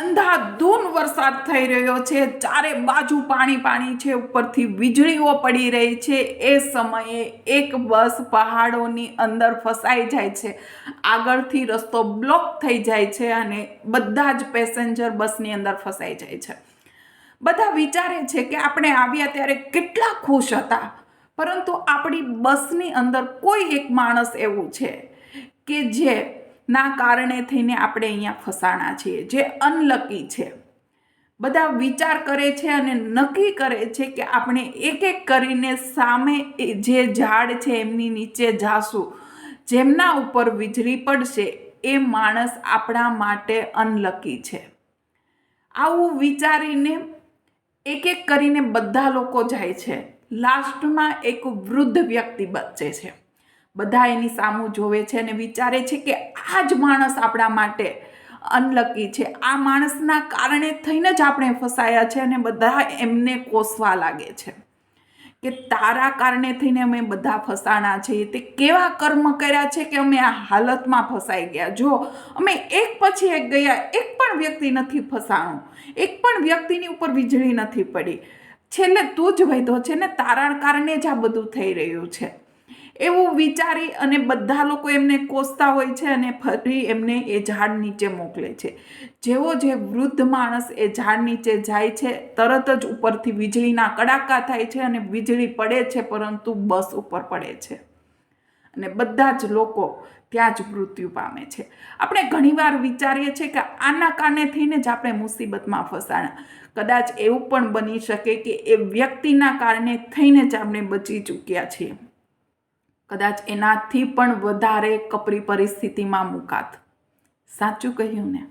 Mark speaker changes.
Speaker 1: અંધાધૂન વરસાદ થઈ રહ્યો છે. ચારે બાજુ પાણી પાણી છે. ઉપરથી વીજળીઓ પડી રહી છે. એ સમયે એક બસ પહાડોની અંદર ફસાઈ જાય છે. આગળથી રસ્તો બ્લોક થઈ જાય છે અને બધા જ પેસેન્જર બસની અંદર ફસાઈ જાય છે. બધા વિચારે છે કે આપણે આવ્યા ત્યારે કેટલા ખુશ હતા. પરંતુ આપણી બસની અંદર કોઈ એક માણસ એવું છે કે જે ના કારણે થઈને આપણે અહીંયા ફસાણા છીએ, જે અનલકી છે. બધા વિચાર કરે છે અને નક્કી કરે છે કે આપણે એક એક કરીને સામે જે ઝાડ છે એમની નીચે જાશું. જેમના ઉપર વીજળી પડશે, એ માણસ આપણા માટે અનલકી છે. આવું વિચારીને એક એક કરીને બધા લોકો જાય છે. લાસ્ટમાં એક વૃદ્ધ વ્યક્તિ બચે છે. બધા એની સામું જોવે છે અને વિચારે છે કે આ જ માણસ આપણા માટે અનલકી છે. આ માણસના કારણે થઈને જ આપણે ફસાયા છે અને બધા એમને કોસવા લાગે છે કે તારા કારણે થઈને અમે બધા ફસાણા છીએ તે કેવા કર્મ કર્યા છે કે અમે આ હાલતમાં ફસાઈ ગયા? જો, અમે એક પછી એક ગયા, એક પણ વ્યક્તિ નથી ફસાણું. એક પણ વ્યક્તિની ઉપર વીજળી નથી પડી. છેલ્લે તું જ વૈધો છે ને તારા કારણે જ આ બધું થઈ રહ્યું છે. એવું વિચારી અને બધા લોકો એમને કોસતા હોય છે અને ફરી એમને એ ઝાડ નીચે મોકલે છે. જેવો જે વૃદ્ધ માણસ એ ઝાડ નીચે જાય છે, તરત જ ઉપરથી વીજળીના કડાકા થાય છે અને વીજળી પડે છે, પરંતુ બસ ઉપર પડે છે. અને બધા જ લોકો ત્યાં જ મૃત્યુ પામે છે. આપણે ઘણીવાર વિચારીએ છીએ કે આના કારણે થઈને જ આપણે મુસીબતમાં ફસાણા. કદાચ એવું પણ બની શકે કે એ વ્યક્તિના કારણે થઈને જ આપણે બચી ચૂક્યા છીએ. કદાચ એનાથી પણ વધારે કપરી પરિસ્થિતિમાં મુકાત. સાચું કહ્યું ને?